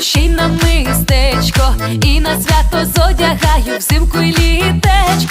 душі на мистечко, і на свято зодягаю взимку й літечко.